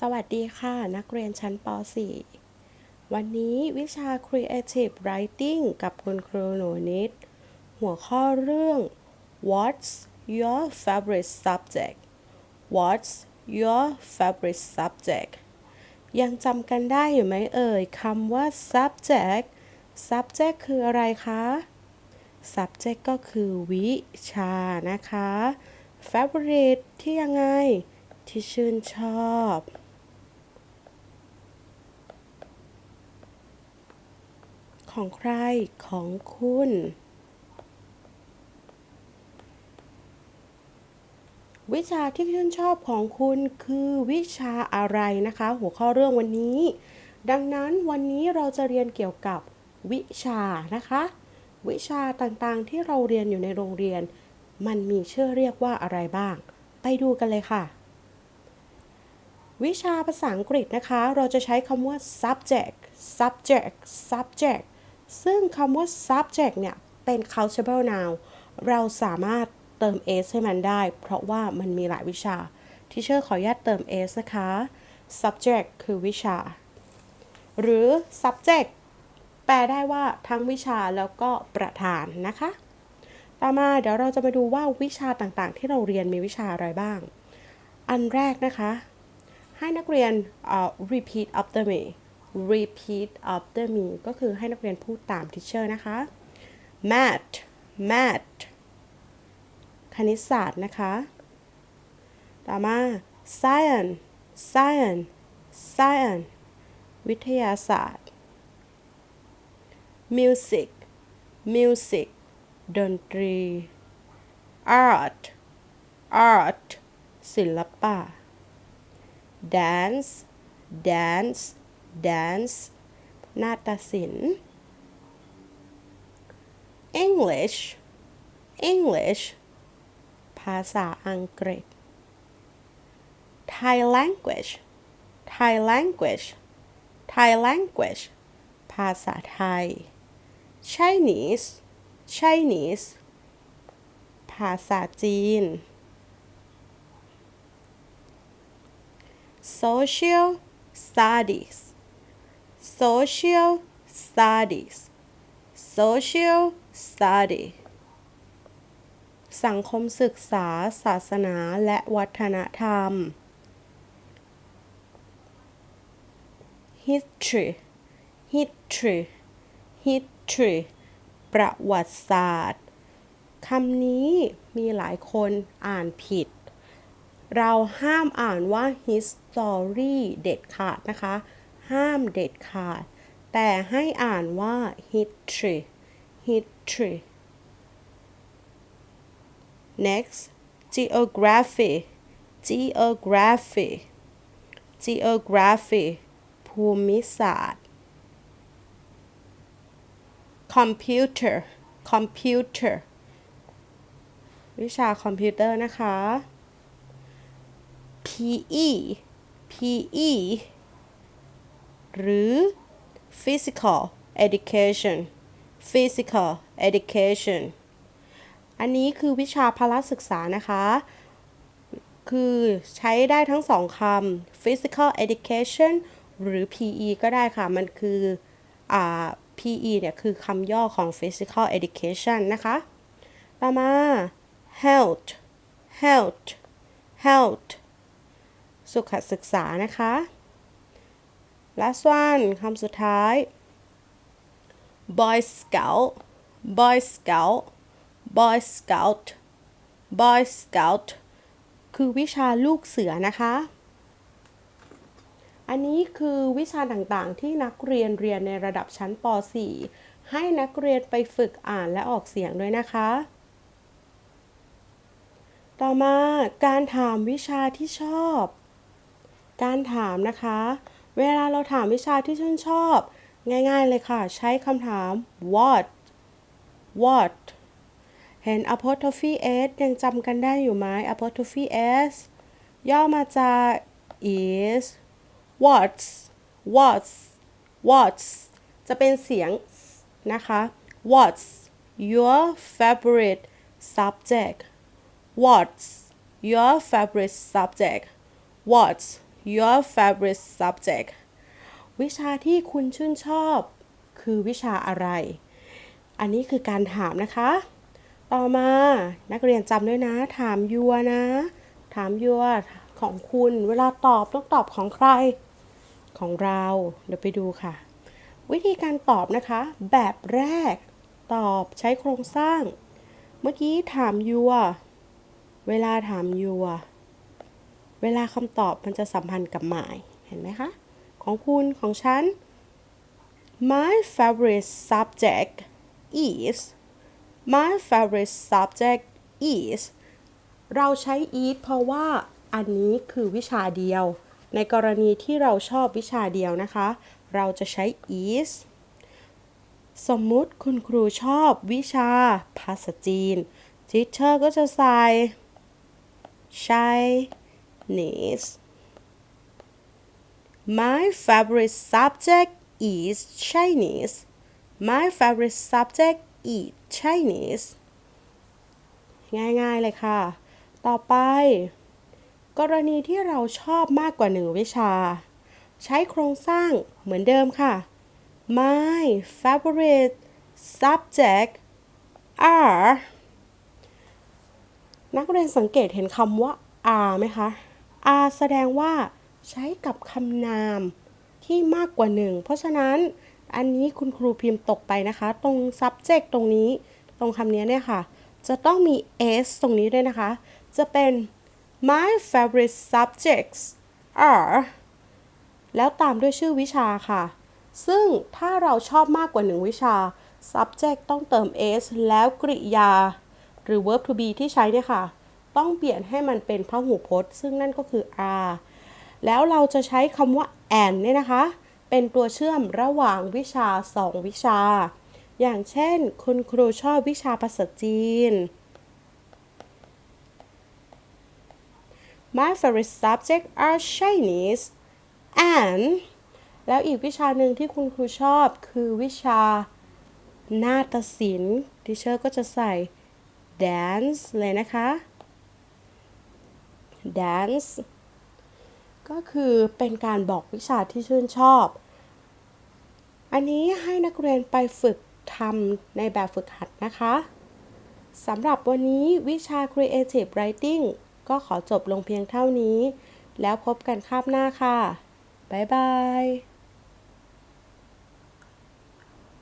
สวัสดีค่ะ นักเรียนชั้นป .4 วันนี้วิชา Creative Writing กับคุณครูหนูนิด หัวข้อเรื่อง What's your favorite subject What's your favorite subject ยังจำกันได้อยู่ไหมเอ่ยคำว่า subject subject คืออะไรคะ subject ก็คือวิชานะคะ favorite ที่ยังไงที่ชื่นชอบ ของใครของคุณ วิชาที่ชื่นชอบของคุณคือวิชาอะไรนะคะ หัวข้อเรื่องวันนี้ ดังนั้นวันนี้เราจะเรียนเกี่ยวกับวิชานะคะ วิชาต่างๆที่เราเรียนอยู่ในโรงเรียน มันมีชื่อเรียกว่าอะไรบ้าง ไปดูกันเลยค่ะวิชาภาษาอังกฤษนะคะ เราจะใช้คำว่า subject subject subject ซึ่งคำว่า subject เนี่ย เป็น countable noun เราสามารถเติม s ให้มันได้ เพราะว่ามันมีหลายวิชาที่เชอร์ขออนุญาตเติม s นะคะ subject คือวิชา หรือ subject แปลได้ว่าทั้งวิชาแล้วก็ประธานนะคะ ต่อมาเดี๋ยวเราจะมาดูว่าวิชาต่างๆ ที่เราเรียนมีวิชาอะไรบ้าง อันแรกนะคะ ให้นักเรียนเอ่อ repeat after me repeat after me ก็คือให้นักเรียนพูดตาม teacher นะคะ math math คณิตศาสตร์นะคะ ต่อมา science science science วิทยาศาสตร์ music music ดนตรี art art ศิลปะ dance dance dance นาฏศิลป์ English English ภาษาอังกฤษ Thai language Thai language Thai language ภาษาไทย Chinese Chinese ภาษาจีน social studies Social studies social study สังคมศึกษา ศาสนาและวัฒนธรรม history history history ประวัติศาสตร์ คำนี้มีหลายคนอ่านผิด เราห้ามอ่านว่า history เด็ดขาดนะคะ ห้ามเด็ดขาด แต่ให้อ่านว่า history history next geography geography geography ภูมิศาสตร์ computer computer วิชาคอมพิวเตอร์นะคะ PE PE หรือ physical education physical education อันนี้คือวิชาพละศึกษานะคะ คือใช้ได้ทั้งสองคำ physical education หรือ PE ก็ได้ค่ะ มันคืออ่า PE เนี่ยคือคำย่อของ physical education นะคะ ต่อมา health health health สุขศึกษานะคะ last one คำสุดท้าย boy scout boy scout boy scout boy scout คือวิชาลูกเสือนะคะ อันนี้คือวิชาต่างๆ ที่นักเรียนเรียนในระดับชั้นป .4 ให้นักเรียนไปฝึกอ่านและออกเสียงด้วยนะคะ ต่อมาการถามวิชาที่ชอบ การถามนะคะ เวลาเราถามวิชาที่ชื่นชอบ ง่ายๆเลยค่ะ ใช้คำถาม what what เห็น apostrophe s ยังจำกันได้อยู่ไหม apostrophe s ย่อมาจาก is what's what's what's จะเป็นเสียงนะคะ what's your favorite subject what's your favorite subject what's your favorite subject วิชาที่คุณชื่นชอบคือวิชาอะไร อันนี้คือการถามนะคะ ต่อมานักเรียนจำด้วยนะ ถามยัวนะ ถามยัวของคุณ เวลาตอบต้องตอบของใคร ของเรา เดี๋ยวไปดูค่ะ วิธีการตอบนะคะ แบบแรก ตอบใช้โครงสร้าง เมื่อกี้ถามยัว เวลาถามยัว เวลาคำตอบมันจะสัมพันธ์กับหมายเห็นไหมคะ ของคุณของฉัน My favorite subject is My favorite subject is เราใช้ is เพราะว่าอันนี้คือวิชาเดียว ในกรณีที่เราชอบวิชาเดียวนะคะ เราจะใช้ is สมมุติคุณครูชอบวิชาภาษาจีน teacher ก็จะใส่ Chinese My favorite subject is Chinese My favorite subject is Chinese ง่ายๆเลยค่ะ ต่อไป กรณีที่เราชอบมากกว่าหนึ่งวิชา ใช้โครงสร้างเหมือนเดิมค่ะ My favorite subject are นักเรียนสังเกตเห็นคำว่า are ไหมคะ are แสดงว่าใช้กับคำนามที่มากกว่าหนึ่ง เพราะฉะนั้นอันนี้คุณครูพิมพ์ตกไปนะคะ ตรง subject ตรงนี้ ตรงคำนี้เนี่ยค่ะ จะต้องมี s ตรงนี้ด้วยนะคะ จะเป็น my favorite subjects are แล้วตามด้วยชื่อวิชาค่ะ ซึ่งถ้าเราชอบมากกว่าหนึ่งวิชา subject ต้องเติม s แล้วกริยา หรือ verb to be ที่ใช้เนี่ยค่ะ ต้องเปลี่ยนให้มันเป็นพหูพจน์ ซึ่งนั่นก็คือ are แล้วเราจะใช้คำว่า and เนี่ยนะคะ เป็นตัวเชื่อมระหว่างวิชา 2 วิชา อย่างเช่น คุณครูชอบวิชาภาษาจีน My favorite subject are Chinese and แล้วอีกวิชาหนึ่งที่คุณครูชอบคือวิชานาฏศิลป์ดิเชอร์ก็จะใส่ dance เลยนะคะ dance ก็คือเป็นการบอกวิชาที่ชื่นชอบ อันนี้ให้นักเรียนไปฝึกทำในแบบฝึกหัดนะคะสำหรับวันนี้วิชา Creative Writing ก็ขอจบลงเพียงเท่านี้ แล้วพบกันคาบหน้าค่ะ บ๊ายบาย